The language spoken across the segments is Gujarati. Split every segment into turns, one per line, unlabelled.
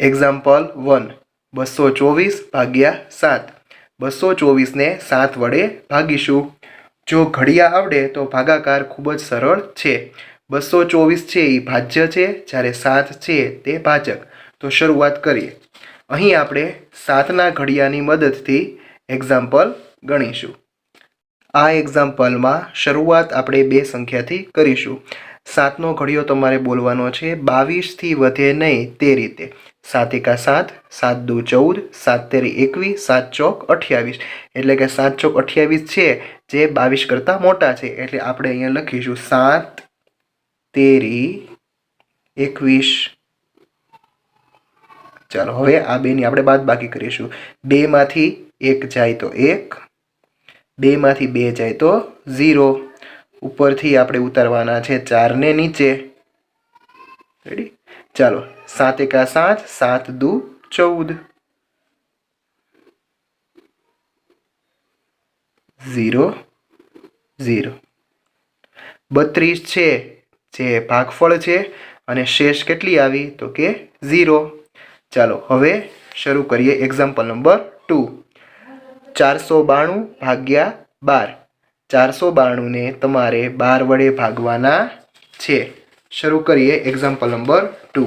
એક્ઝામ્પલ વન બસો ચોવીસ ભાગ્યા સાત. બસો ચોવીસને સાત વડે ભાગીશું. જો ઘડિયા આવડે તો ભાગાકાર ખૂબ જ સરળ છે. બસો ચોવીસ છે એ ભાજ્ય છે, જ્યારે સાત છે તે ભાજક. તો શરૂઆત કરીએ. અહીં આપણે સાતના ઘડિયાની મદદથી એક્ઝામ્પલ ગણીશું. આ એક્ઝામ્પલમાં શરૂઆત આપણે બે સંખ્યાથી કરીશું. સાતનો ઘડિયો તમારે બોલવાનો છે બાવીસથી વધે નહીં તે રીતે. સાત એકા સાત સાત દુ ચૌદ, સાત તેરી એકવીસ, સાત ચોક અઠ્યાવીસ. એટલે કે સાત ચોક અઠ્યાવીસ છે જે બાવીસ કરતાં મોટા છે. એટલે આપણે અહીંયા લખીશું સાત તેરી એકવીસ. ચાલો, હવે આ બેની આપણે બાદ બાકી કરીશું. બેમાંથી એક જાય તો એક, બેમાંથી બે જાય તો ઝીરો. ઉપરથી આપણે ઉતારવાના છે ચારને નીચે. રેડી ચાલો, સાત એકા સાત સાત દુ ચૌદ. Zero zero. બત્રીસ છે, જે ભાગફળ છે, અને શેષ કેટલી આવી? તો કે ઝીરો. ચાલો, હવે શરૂ કરીએ એક્ઝામ્પલ નંબર ટુ ચારસો બાણું ભાગ્યા બાર. ચારસો બાણુંને તમારે બાર વડે ભાગવાના છે. શરૂ કરીએ એક્ઝામ્પલ નંબર ટુ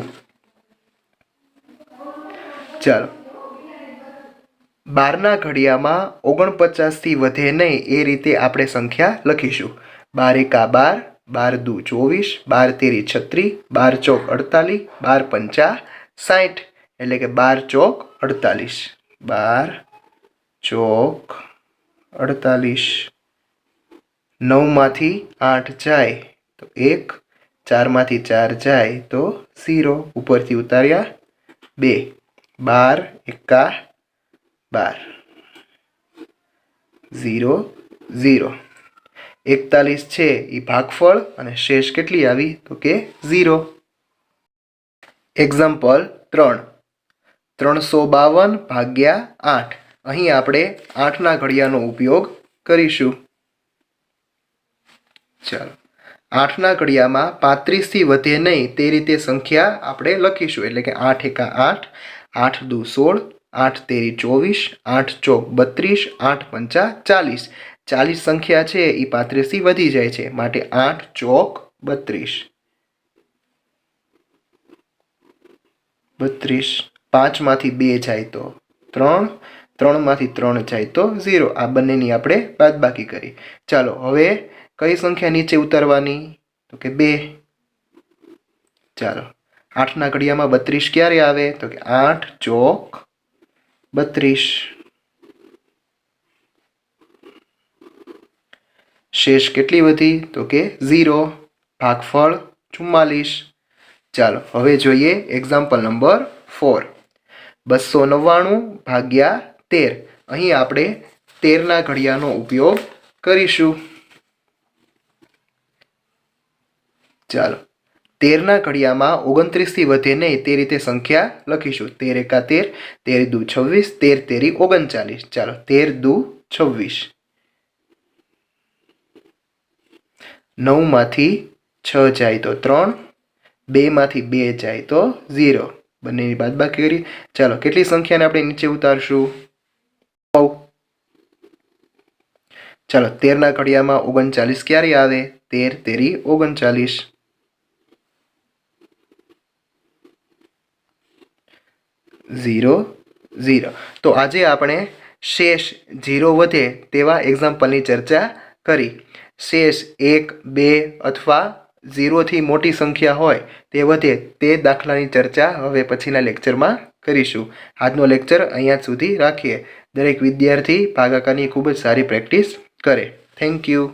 ચાલો. બારના ઘડિયામાં ઓગણપચાસથી વધે નહીં એ રીતે આપણે સંખ્યા લખીશું. બાર એકા બાર બાર દુ ચોવીસ, બાર તેરી છત્રીસ, બાર ચોક અડતાલીસ, બાર પંચા સાઠ એટલે કે બાર ચોક અડતાલીસ. બાર ચોક અડતાલીસ. નવમાંથી આઠ જાય તો એક, ચારમાંથી ચાર જાય તો ઝીરો. ઉપરથી ઉતાર્યા બે, બાર એકા બાર. Zero zero. એકતાલીસ છે. એ ભાગફળ અને શેષ કેટલી આવી? તો કે ઝીરો. એક્ઝામ્પલ ત્રણ. ત્રણસો બાવન ભાગ્યા આઠ. અહીં આપણે આઠના ઘડિયાનો ઉપયોગ કરીશું. ચાલો. આઠના ઘડિયામાં પાંત્રીસથી વધે નહીં તે રીતે સંખ્યા આપણે લખીશું. એટલે કે આઠ એકા આઠ આઠ દુ સોળ, આઠ તેરી ચોવીસ, આઠ ચોક બત્રીસ, આઠ પંચા ચાલીસ. ચાલીસ સંખ્યા છે એ પાંત્રીસથી વધી જાય છે. માટે આઠ ચોક બત્રીસ. બત્રીસ પાંચમાંથી બે જાય તો ત્રણ, ત્રણમાંથી ત્રણ જાય તો ઝીરો. આ બંનેની આપણે બાદબાકી કરી. ચાલો, હવે કઈ સંખ્યા નીચે ઉતારવાની? તો કે બે. ચાલો. આઠના ઘડિયામાં બત્રીસ ક્યારે આવે? તો કે આઠ ચોક બત્રીસ. શેષ કેટલી વધી? તો કે ઝીરો. ભાગફળ ચુમ્માલીસ. ચાલો, હવે જોઈએ એક્ઝામ્પલ નંબર ફોર બસો નવ્વાણું ભાગ્યા તેર. અહીં આપણે તેરના ઘડિયાનો ઉપયોગ કરીશું. ચાલો. તેરના ઘડિયામાં ઓગણત્રીસથી વધે નહીં તે રીતે સંખ્યા લખીશું. તેર એકા તેર તેર દુ છવ્વીસ, તેર તેરી ઓગણચાલીસ. ચાલો, તેર દુ છવ્વીસ. નવમાંથી છ જાય તો ત્રણ, બેમાંથી બે જાય તો ઝીરો. બંનેની બાદ બાકી કરી. ચાલો, કેટલી સંખ્યાને આપણે નીચે ઉતારશું? ચાલો, તેરના ઘડિયામાં ઓગણચાલીસ ક્યારે આવે? તેર તેરી ઓગણચાલીસ. Zero zero. તો આજે આપણે શેષ ઝીરો વધે તેવા એક્ઝામ્પલની ચર્ચા કરી. શેષ એક, બે અથવા ઝીરોથી મોટી સંખ્યા હોય તે વધે તે દાખલાની ચર્ચા હવે પછીના લેક્ચરમાં કરીશું. આજનો લેક્ચર અહીંયા સુધી રાખીએ. દરેક વિદ્યાર્થી ભાગાકારની ખૂબ જ સારી પ્રેક્ટિસ કરે. Thank you